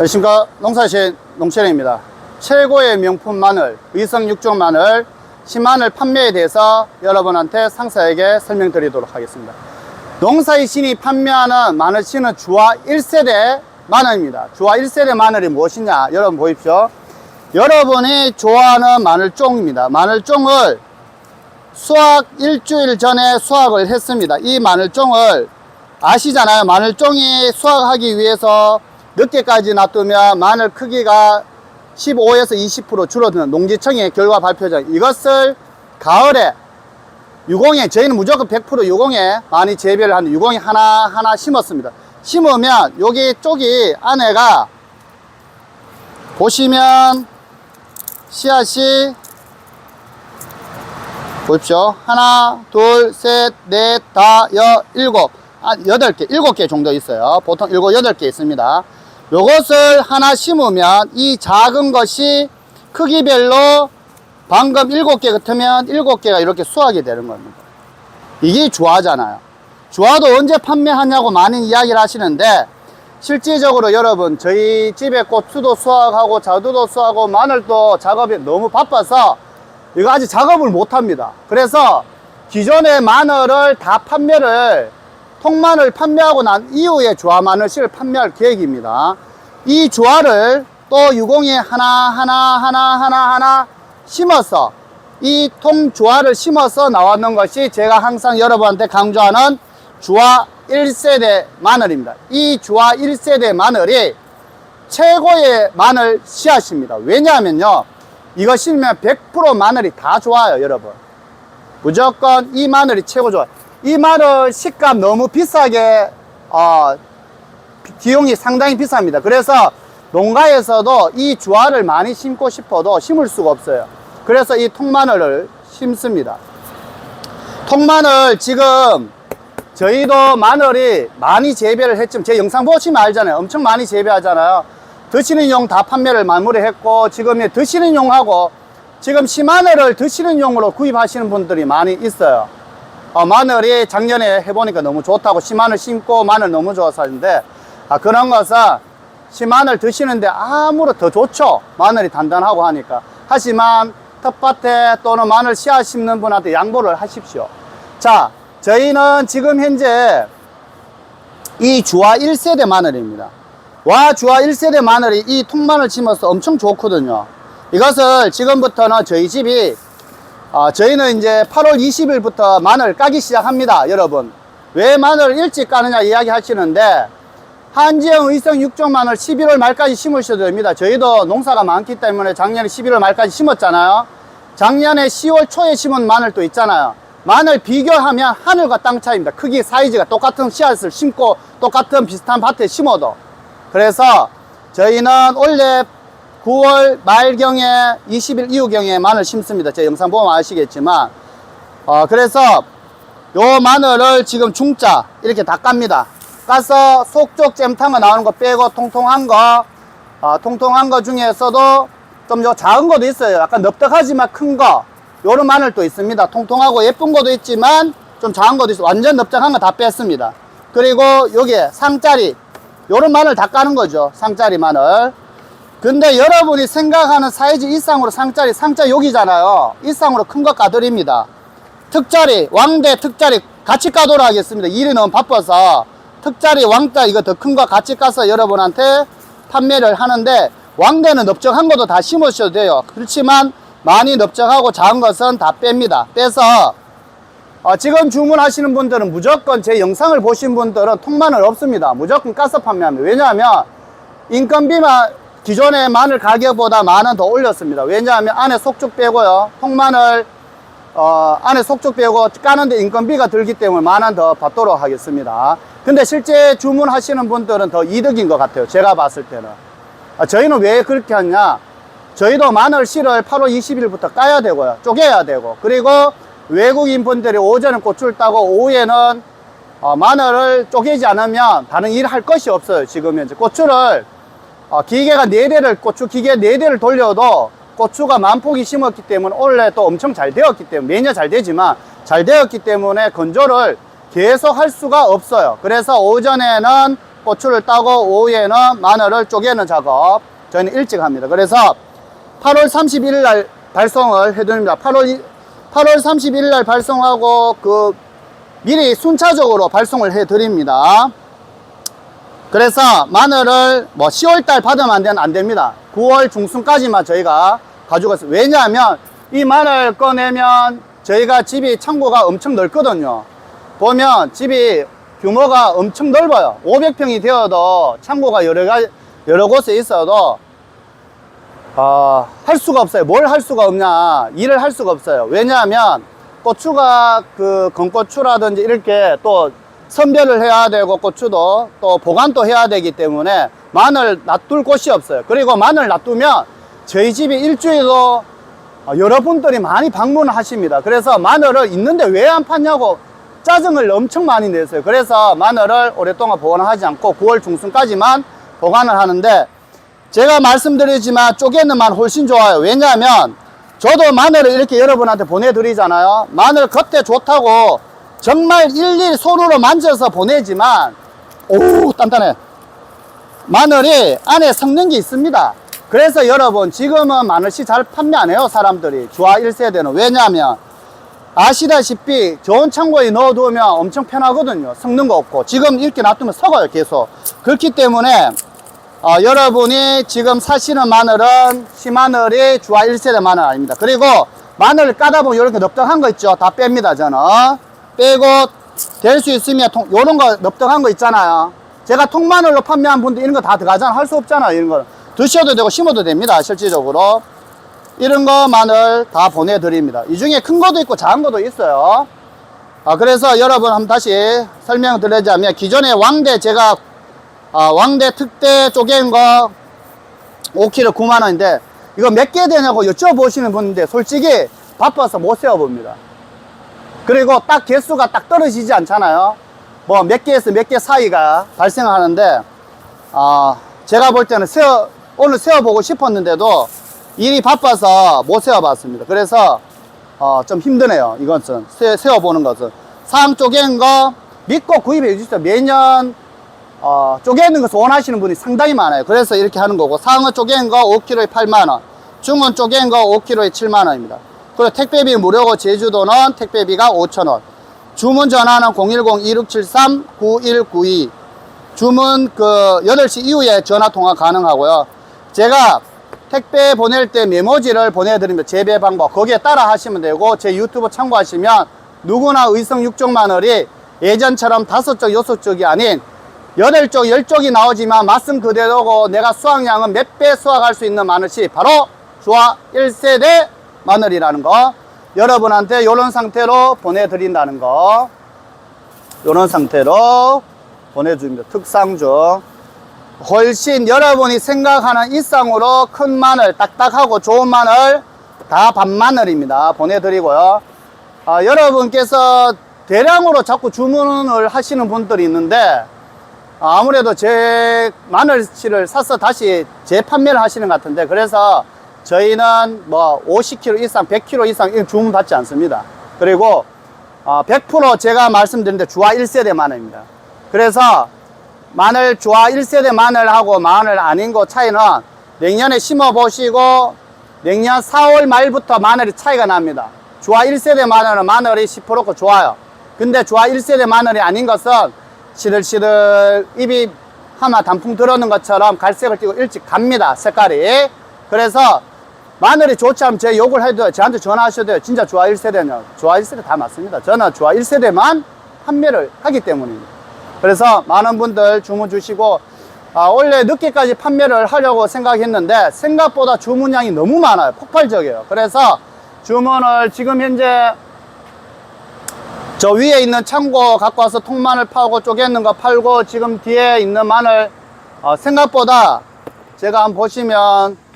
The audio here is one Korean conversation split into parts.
안녕하십니까. 농사신 농철입니다. 최고의 명품 마늘 의성 육종 마늘 신마늘 판매에 대해서 여러분한테 상세하게 설명드리도록 하겠습니다. 농사의 신이 판매하는 마늘 신은 주화 1세대 마늘입니다. 주화 1세대 마늘이 무엇이냐? 여러분 보십시오. 여러분이 좋아하는 마늘종입니다. 마늘종을 수확 일주일 전에 수확을 했습니다. 이 마늘종을 아시잖아요. 마늘종이 수확하기 위해서 늦게까지 놔두면 마늘 크기가 15에서 20% 줄어드는 농지청의 결과 발표죠. 이것을 가을에 유공에 저희는 무조건 100% 유공에 많이 재배를 하는 유공에 하나 하나 심었습니다. 심으면 여기 쪽이 안에가 보시면 씨앗이 보십시오. 하나, 둘, 셋, 넷, 다, 여, 일곱, 아, 여덟 개, 일곱 개 정도 있어요. 보통 일곱, 여덟 개 있습니다. 요것을 하나 심으면 이 작은 것이 크기별로 방금 일곱 개 같으면 일곱 개가 이렇게 수확이 되는 겁니다. 이게 주화잖아요. 주화도 언제 판매하냐고 많은 이야기를 하시는데 실질적으로 여러분 저희 집에 고추도 수확하고 자두도 수확하고 마늘도 작업이 너무 바빠서 이거 아직 작업을 못 합니다. 그래서 기존의 마늘을 다 판매를 통마늘 판매하고 난 이후에 주화 마늘씨를 판매할 계획입니다. 이 주화를 또 유공에 하나 하나 하나 하나 하나 심어서 이통 주화를 심어서 나왔는 것이 제가 항상 여러분한테 강조하는 주화 1세대 마늘입니다. 이 주화 1세대 마늘이 최고의 마늘 씨앗입니다. 왜냐하면요. 이거 심으면 100% 마늘이 다 좋아요, 여러분. 무조건 이 마늘이 최고 좋아요. 이 마늘 식감 너무 비싸게, 어, 비- 비용이 상당히 비쌉니다. 그래서 농가에서도 이 주화를 많이 심고 싶어도 심을 수가 없어요. 그래서 이 통마늘을 심습니다. 통마늘 지금 저희도 마늘이 많이 재배를 했지만 제 영상 보시면 알잖아요. 엄청 많이 재배하잖아요. 드시는 용 다 판매를 마무리했고 지금 이 드시는 용하고 지금 시마늘을 드시는 용으로 구입하시는 분들이 많이 있어요. 어, 마늘이 작년에 해보니까 너무 좋다고 시마늘 심고 마늘 너무 좋아서 하는데 아, 그런 것은 시마늘 드시는데 아무로 더 좋죠. 마늘이 단단하고 하니까. 하지만 텃밭에 또는 마늘 씨앗 심는 분한테 양보를 하십시오. 자, 저희는 지금 현재 이 주화 1세대 마늘입니다. 와 주화 1세대 마늘이 이 통마늘 심어서 엄청 좋거든요. 이것을 지금부터는 저희 집이 어, 저희는 이제 8월 20일부터 마늘 까기 시작합니다, 여러분. 왜 마늘을 일찍 까느냐 이야기 하시는데, 한지영 의성 육종 마늘 11월 말까지 심으셔도 됩니다. 저희도 농사가 많기 때문에 작년에 11월 말까지 심었잖아요. 작년에 10월 초에 심은 마늘도 있잖아요. 마늘 비교하면 하늘과 땅 차이입니다. 크기 사이즈가 똑같은 씨앗을 심고 똑같은 비슷한 밭에 심어도. 그래서 저희는 원래 9월 말경에 20일 이후경에 마늘 심습니다. 제 영상 보면 아시겠지만 어, 그래서 요 마늘을 지금 중짜 이렇게 다 깝니다. 까서 속쪽 잼탕가 나오는 거 빼고 통통한 거 어, 통통한 거 중에서도 좀 요 작은 것도 있어요. 약간 넓적하지만 큰 거. 요런 마늘도 있습니다. 통통하고 예쁜 것도 있지만 좀 작은 것도 있어. 완전 넓적한 거 다 뺐습니다. 그리고 요게 상짜리. 요런 마늘 다 까는 거죠. 상짜리 마늘. 근데 여러분이 생각하는 사이즈 이상으로 상짜리, 상짜 여기잖아요. 이상으로 큰 거 까드립니다. 특짜리, 왕대 특짜리 같이 까도록 하겠습니다. 일이 너무 바빠서 특짜리, 왕자 이거 더 큰 거 같이 까서 여러분한테 판매를 하는데 왕대는 넓적한 것도 다 심으셔도 돼요. 그렇지만 많이 넓적하고 작은 것은 다 뺍니다. 빼서 어, 지금 주문하시는 분들은 무조건 제 영상을 보신 분들은 통마늘 없습니다. 무조건 까서 판매합니다. 왜냐하면 인건비만 기존의 마늘 가격보다 만 원 더 올렸습니다. 왜냐하면 안에 속죽 빼고요. 통마늘 어, 안에 속죽 빼고 까는데 인건비가 들기 때문에 만 원 더 받도록 하겠습니다. 근데 실제 주문하시는 분들은 더 이득인 것 같아요. 제가 봤을 때는. 아, 저희는 왜 그렇게 하냐? 저희도 마늘 씨를 8월 20일부터 까야 되고요. 쪼개야 되고. 그리고 외국인 분들이 오전에 고추를 따고 오후에는 어, 마늘을 쪼개지 않으면 다른 일을 할 것이 없어요. 지금 현재. 고추를 어, 기계가 4대를, 고추 기계 4대를 돌려도 고추가 만 폭이 심었기 때문에 원래 또 엄청 잘 되었기 때문에 매년 잘 되지만 잘 되었기 때문에 건조를 계속 할 수가 없어요. 그래서 오전에는 고추를 따고 오후에는 마늘을 쪼개는 작업 저희는 일찍 합니다. 그래서 8월 31일 날 발송을 해드립니다. 8월 8월 31일 날 발송하고 그 미리 순차적으로 발송을 해드립니다. 그래서 마늘을 뭐 10월 달 받으면 안, 되- 안 됩니다. 9월 중순까지만 저희가 가지고 있어요. 왜냐하면 이 마늘 꺼내면 저희가 집이 창고가 엄청 넓거든요. 보면 집이 규모가 엄청 넓어요. 500평이 되어도 창고가 여러 가 여러 곳에 있어도 어, 할 수가 없어요. 뭘 할 수가 없냐? 일을 할 수가 없어요. 왜냐하면 고추가 그 건고추라든지 이렇게 또 선별을 해야 되고 고추도 또 보관도 해야 되기 때문에 마늘 놔둘 곳이 없어요. 그리고 마늘 놔두면 저희 집이 일주일도 어, 여러분들이 많이 방문을 하십니다. 그래서 마늘을 있는데 왜 안 팠냐고 짜증을 엄청 많이 내세요. 그래서 마늘을 오랫동안 보관을 하지 않고 9월 중순까지만 보관을 하는데 제가 말씀드리지만 쪼개는 마늘 훨씬 좋아요. 왜냐하면 저도 마늘을 이렇게 여러분한테 보내드리잖아요. 마늘 겉에 좋다고 정말 일일이 손으로 만져서 보내지만 오 단단해. 마늘이 안에 섞는 게 있습니다. 그래서 여러분 지금은 마늘씨 잘 판매 안 해요 사람들이. 주화 1세대는. 왜냐하면 아시다시피 좋은 창고에 넣어두면 엄청 편하거든요. 섞는 거 없고. 지금 이렇게 놔두면 썩어요 계속. 그렇기 때문에 어, 여러분이 지금 사시는 마늘은 시마늘이 주화 1세대 마늘 아닙니다. 그리고 마늘을 까다 보면 이렇게 넙떡한 거 있죠. 다 뺍니다 저는 빼고 될 수 있으면 통, 요런 거 넙떡한 거 있잖아요. 제가 통마늘로 판매한 분들 이런 거 다 들어가잖아. 할 수 없잖아요 이런 거. 드셔도 되고 심어도 됩니다 실질적으로. 이런 거 마늘 다 보내드립니다. 이 중에 큰 거도 있고 작은 거도 있어요. 아, 그래서 여러분 한번 다시 설명드리자면 기존에 왕대 제가 아, 왕대 특대 쪼갠 거 5kg 9만원인데 이거 몇 개 되냐고 여쭤보시는 분인데 솔직히 바빠서 못 세어봅니다 그리고 딱 개수가 딱 떨어지지 않잖아요. 뭐 몇 개에서 몇 개 사이가 발생하는데 아, 제가 볼 때는 세어 오늘 세어보고 싶었는데도 일이 바빠서 못 세어봤습니다. 그래서 어, 좀 힘드네요 이것은. 세, 세어보는 것은. 상 쪼갠 거 믿고 구입해 주세요 매년 어, 쪼개는 것을 원하시는 분이 상당히 많아요. 그래서 이렇게 하는 거고, 상어 쪼갠 거 5kg에 8만원, 중은 쪼갠 거 5kg에 7만원입니다. 그리고 택배비 무료고, 제주도는 택배비가 5천원. 주문 전화는 010-2673-9192. 주문 그 8시 이후에 전화 통화 가능하고요. 제가 택배 보낼 때 메모지를 보내드립니다. 재배 방법. 거기에 따라 하시면 되고, 제 유튜브 참고하시면 누구나 의성 6종 마늘이 예전처럼 다섯 쪽, 여섯 쪽이 아닌 여덟 쪽, 열 쪽이 나오지만 맛은 그대로고 내가 수확량은 몇 배 수확할 수 있는 마늘이 바로 조화 1세대 마늘이라는 거 여러분한테 이런 상태로 보내드린다는 거 이런 상태로 보내줍니다. 특상 중 훨씬 여러분이 생각하는 이상으로 큰 마늘, 딱딱하고 좋은 마늘 다 반마늘입니다. 보내드리고요. 아, 여러분께서 대량으로 자꾸 주문을 하시는 분들이 있는데 아무래도 제 마늘씨를 사서 다시 재판매를 하시는 것 같은데 그래서 저희는 뭐 50kg 이상 100kg 이상 주문 받지 않습니다. 그리고 어, 100% 제가 말씀드린데 주화 1세대 마늘입니다. 그래서 마늘 주화 1세대 마늘하고 마늘 아닌 거 차이는 내년에 심어 보시고 내년 4월 말부터 마늘이 차이가 납니다. 주화 1세대 마늘은 마늘이 10%고 좋아요. 근데 주화 1세대 마늘이 아닌 것은 시들시들 입이 하마 단풍 들어오는 것처럼 갈색을 띠고 일찍 갑니다 색깔이. 그래서 마늘이 좋지 않으면 제 욕을 해도 저한테 전화하셔도 돼요. 진짜 주화 1세대는 주화 1세대 다 맞습니다. 저는 주화 1세대만 판매를 하기 때문입니다. 그래서 많은 분들 주문 주시고 아, 원래 늦게까지 판매를 하려고 생각했는데 생각보다 주문량이 너무 많아요. 폭발적이에요. 그래서 주문을 지금 현재 저 위에 있는 창고 갖고 와서 통마늘 파고 쪼개는 거 팔고 지금 뒤에 있는 마늘 어, 생각보다 제가 한번 보시면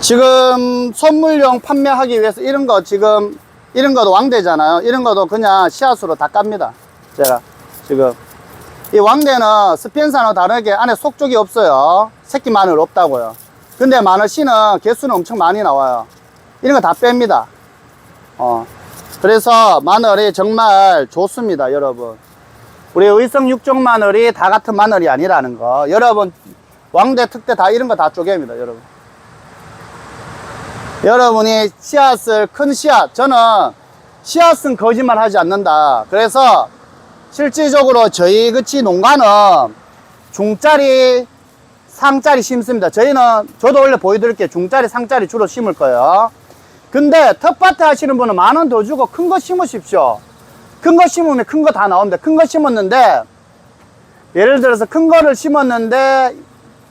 지금 선물용 판매하기 위해서 이런 거 지금 이런 것도 왕대잖아요. 이런 것도 그냥 씨앗으로 다 깝니다. 제가 지금. 이 왕대는 스펜사는 다르게 안에 속쪽이 없어요. 새끼 마늘 없다고요. 근데 마늘 씨는 개수는 엄청 많이 나와요. 이런 거 다 뺍니다. 어. 그래서 마늘이 정말 좋습니다 여러분. 우리 의성 육종 마늘이 다 같은 마늘이 아니라는 거. 여러분, 왕대, 특대 다 이런 거 다 쪼개입니다, 여러분. 여러분이 씨앗을, 큰 씨앗, 저는 씨앗은 거짓말 하지 않는다. 그래서 실질적으로 저희 그치 농가는 중짜리, 상짜리 심습니다. 저희는, 저도 원래 보여드릴게요. 중짜리, 상짜리 주로 심을 거예요. 근데 텃밭에 하시는 분은 만 원 더 주고 큰 거 심으십시오. 큰 거 심으면 큰 거 다 나옵니다. 큰 거 심었는데, 예를 들어서 큰 거를 심었는데,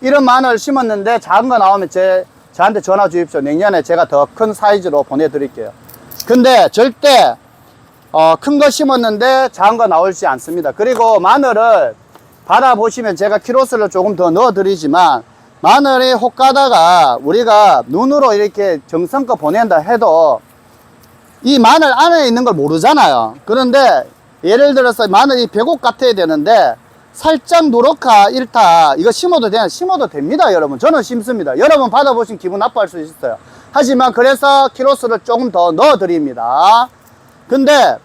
이런 마늘 심었는데, 작은 거 나오면 제, 저한테 전화 주십시오. 내년에 제가 더 큰 사이즈로 보내드릴게요. 근데 절대, 어, 큰 거 심었는데, 작은 거 나오지 않습니다. 그리고 마늘을 받아보시면 제가 키로수를 조금 더 넣어드리지만, 마늘이 혹 가다가 우리가 눈으로 이렇게 정성껏 보낸다 해도, 이 마늘 안에 있는 걸 모르잖아요. 그런데 예를 들어서 마늘이 배곡 같아야 되는데 살짝 누렇카 일타. 이거 심어도 되나 심어도 됩니다 여러분. 저는 심습니다. 여러분 받아보시면 기분 나빠할 수 있어요. 하지만 그래서 키로수를 조금 더 넣어 드립니다. 근데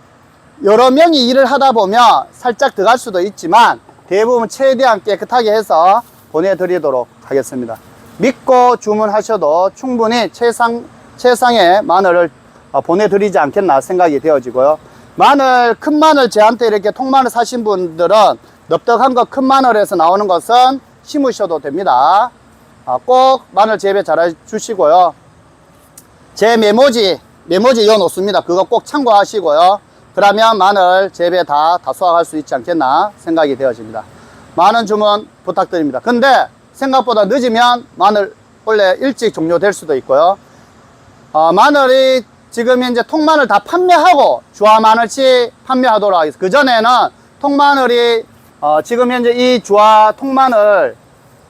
여러 명이 일을 하다 보면 살짝 들어갈 수도 있지만 대부분 최대한 깨끗하게 해서 보내드리도록 하겠습니다. 믿고 주문하셔도 충분히 최상, 최상의 마늘을 어, 보내드리지 않겠나 생각이 되어지고요. 마늘, 큰 마늘 저한테 이렇게 통마늘 사신 분들은 넓적한 거큰 마늘에서 나오는 것은 심으셔도 됩니다. 아, 꼭 마늘 재배 잘 해주시고요. 제 메모지, 메모지 이어 놓습니다. 그거 꼭 참고하시고요. 그러면 마늘 재배 다, 다 수확할 수 있지 않겠나 생각이 되어집니다. 많은 주문 부탁드립니다. 근데 생각보다 늦으면 마늘 원래 일찍 종료될 수도 있고요. 어, 마늘이 지금 현재 통마늘 다 판매하고 주화 마늘치 판매하도록 하겠습니다. 그전에는 통마늘이 어, 지금 현재 이 주화 통마늘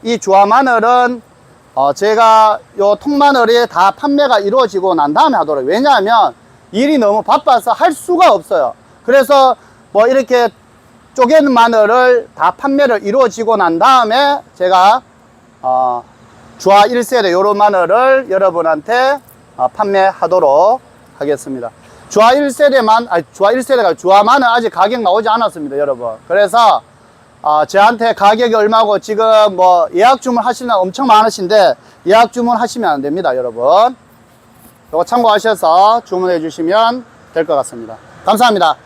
이 주화 마늘은 어, 제가 요 통마늘이 다 판매가 이루어지고 난 다음에 하도록 왜냐하면 일이 너무 바빠서 할 수가 없어요. 그래서 뭐 이렇게 쪼개는 마늘을 다 판매를 이루어지고 난 다음에 제가 어, 주화 1세대 요런 마늘을 여러분한테 어, 판매하도록 하겠습니다. 주화 1세대만, 아니, 주화 1세대가 주화만은 아직 가격 나오지 않았습니다, 여러분. 그래서, 어, 저한테 가격이 얼마고 지금 뭐 예약 주문하시는 엄청 많으신데 예약 주문하시면 안 됩니다, 여러분. 이거 참고하셔서 주문해 주시면 될 것 같습니다. 감사합니다.